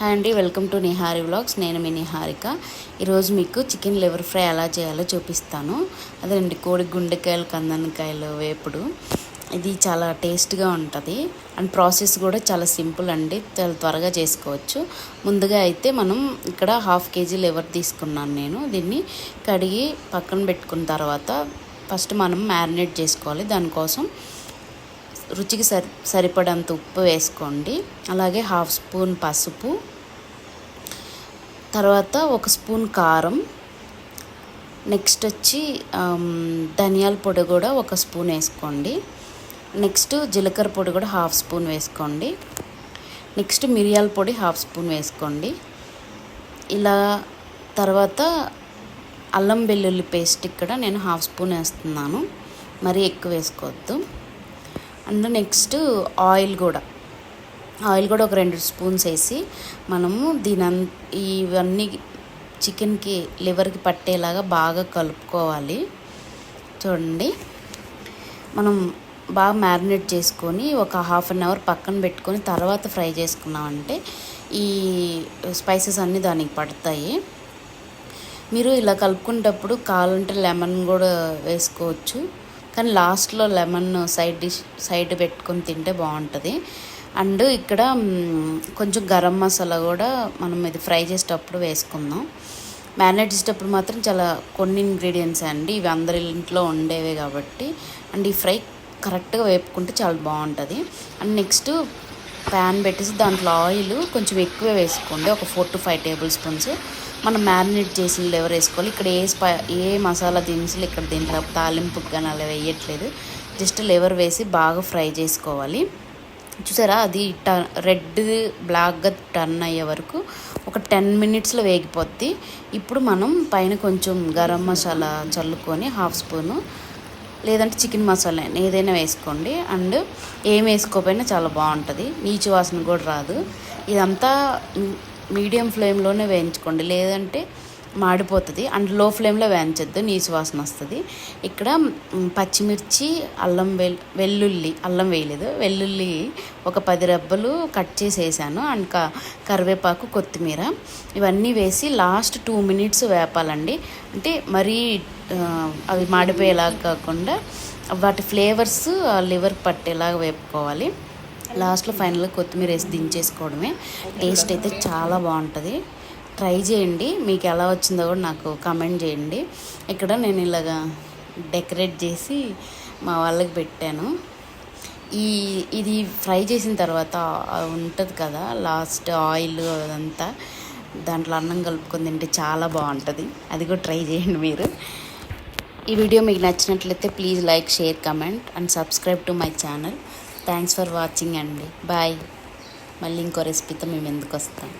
Hi అండి welcome to Nihari vlogs నేను మీ నిహారిక. ఈరోజు మీకు చికెన్ లివర్ ఫ్రై ఎలా చేయాలో చూపిస్తాను. అదేనండి కోడి గుండెకాయలు కందనకాయలు వేపుడు. ఇది చాలా టేస్ట్గా ఉంటుంది. అండ్ ప్రాసెస్ కూడా చాలా సింపుల్ అండి. చాలా త్వరగా చేసుకోవచ్చు. ముందుగా అయితే మనం ఇక్కడ హాఫ్ కేజీ లివర్ తీసుకున్నాను నేను. దీన్ని కడిగి పక్కన పెట్టుకున్న తర్వాత ఫస్ట్ మనం మ్యారినేట్ చేసుకోవాలి. దానికోసం రుచికి సరి సరిపడంత ఉప్పు వేసుకోండి. అలాగే హాఫ్ స్పూన్ పసుపు. తర్వాత ఒక స్పూన్ కారం. నెక్స్ట్ వచ్చి ధనియాల పొడి కూడా ఒక స్పూన్ వేసుకోండి. నెక్స్ట్ జీలకర్ర పొడి కూడా హాఫ్ స్పూన్ వేసుకోండి. నెక్స్ట్ మిరియాల పొడి హాఫ్ స్పూన్ వేసుకోండి. ఇలా తర్వాత అల్లం వెల్లుల్లి పేస్ట్ ఇక్కడ నేను హాఫ్ స్పూన్ వేస్తున్నాను. మరీ ఎక్కువ వేసుకోవద్దు. అండ్ నెక్స్ట్ ఆయిల్ కూడా. ఆయిల్ కూడా ఒక రెండు స్పూన్స్ వేసి మనము దీని ఇవన్నీ చికెన్కి లివర్కి పట్టేలాగా బాగా కలుపుకోవాలి. చూడండి. మనం బాగా మ్యారినేట్ చేసుకొని ఒక హాఫ్ అన్ అవర్ పక్కన పెట్టుకొని తర్వాత ఫ్రై చేసుకున్నామంటే ఈ స్పైసెస్ అన్నీ దానికి పడతాయి. మీరు ఇలా కలుపుకునేటప్పుడు కావాలంటే లెమన్ కూడా వేసుకోవచ్చు. కానీ లాస్ట్లో లెమన్ సైడ్ డిష్ సైడ్ పెట్టుకొని తింటే బాగుంటుంది. అండ్ ఇక్కడ కొంచెం గరం మసాలా కూడా మనం ఇది ఫ్రై చేసేటప్పుడు వేసుకుందాం. మ్యారినేట్ చేసేటప్పుడు మాత్రం చాలా కొన్ని ఇంగ్రీడియంట్స్ అండి. ఇవి అందరి ఇంట్లో ఉండేవే కాబట్టి. అండ్ ఈ ఫ్రై కరెక్ట్గా వేపుకుంటే చాలా బాగుంటుంది. అండ్ నెక్స్ట్ ప్యాన్ పెట్టేసి దాంట్లో ఆయిల్ కొంచెం ఎక్కువ వేసుకోండి. ఒక four to five tablespoons. మనం మ్యారినేట్ చేసిన లెవర్ వేసుకోవాలి. ఇక్కడ ఏ స్పై ఏ మసాలా దినుసులు ఇక్కడ దీంట్లో తాలింపుకి కానీ అలా వేయట్లేదు. జస్ట్ లెవర్ వేసి బాగా ఫ్రై చేసుకోవాలి. చూసారా? అది ట రెడ్ బ్లాక్గా టర్న్ అయ్యే వరకు ఒక టెన్ మినిట్స్లో వేగిపోద్ది. ఇప్పుడు మనం పైన కొంచెం గరం మసాలా చల్లుకొని హాఫ్ స్పూను లేదంటే చికెన్ మసాలా ఏదైనా వేసుకోండి. అండ్ ఏం వేసుకోకపోయినా చాలా బాగుంటుంది. నీచు వాసన కూడా రాదు. ఇదంతా మీడియం ఫ్లేమ్లోనే వేయించుకోండి. లేదంటే మాడిపోతుంది. అండ్లో ఫ్లేమ్లో వేయించద్దు. నీసు వాసన వస్తుంది. ఇక్కడ పచ్చిమిర్చి అల్లం వెల్ వెల్లుల్లి అల్లం వేయలేదు. వెల్లుల్లి ఒక పది రెబ్బలు కట్ చేసి వేసాను అండ్ కరివేపాకు కొత్తిమీర ఇవన్నీ వేసి లాస్ట్ టూ మినిట్స్ వేపాలండి. అంటే మరీ అవి మాడిపోయేలాగా కాకుండా వాటి ఫ్లేవర్స్ లివర్ పట్టేలాగా వేపుకోవాలి. లాస్ట్లో ఫైనల్గా కొత్తిమీర వేసి దించేసుకోవడమే. టేస్ట్ అయితే చాలా బాగుంటుంది. ట్రై చేయండి. మీకు ఎలా వచ్చిందో కూడా నాకు కమెంట్ చేయండి. ఇక్కడ నేను ఇలాగా డెకరేట్ చేసి మా వాళ్ళకి పెట్టాను. ఈ ఇది ఫ్రై చేసిన తర్వాత ఉంటుంది కదా లాస్ట్ ఆయిల్ అదంతా. దాంట్లో అన్నం కలుపుకొని తింటే చాలా బాగుంటుంది. అది కూడా ట్రై చేయండి మీరు. ఈ వీడియో మీకు నచ్చినట్లయితే please like share comment and subscribe to my channel thanks for watching అండి. బాయ్ మళ్ళీ ఇంకో రెసిపీతో మేము ఎందుకు వస్తాం.